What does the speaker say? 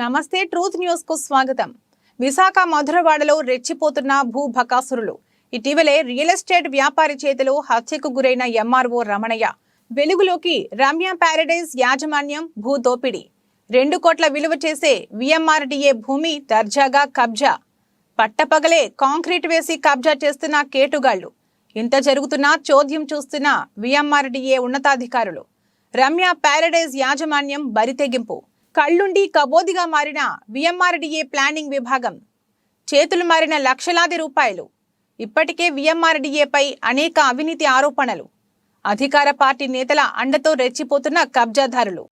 నమస్తే ట్రూత్ న్యూస్కు స్వాగతం. విశాఖ మధురవాడలో రెచ్చిపోతున్న భూ బకాసురులు. ఇటీవలే రియల్ ఎస్టేట్ వ్యాపారి చేతిలో హత్యకు గురైన ఎంఆర్ఓ రమణయ్య. వెలుగులోకి రమ్య ప్యారడైజ్ యాజమాన్యం భూ దోపిడీ. రెండు కోట్ల విలువ చేసే విఎంఆర్డీఏ భూమి దర్జాగా కబ్జా. పట్టపగలే కాంక్రీట్ వేసి కబ్జా చేస్తున్న కేటుగాళ్ళు ఇంత జరుగుతున్నా చోద్యం చూస్తున్న విఎంఆర్డీఏ ఉన్నతాధికారులు. రమ్య ప్యారడైజ్ యాజమాన్యం బరితెగింపు. కళ్ళుండి కబోదిగా మారిన విఎంఆర్డీఏ ప్లానింగ్ విభాగం. చేతులు మారిన లక్షలాది రూపాయలు. ఇప్పటికే విఎంఆర్డీఏపై అనేక అవినీతి ఆరోపణలు. అధికార పార్టీ నేతల అండతో రెచ్చిపోతున్న కబ్జాదారులు.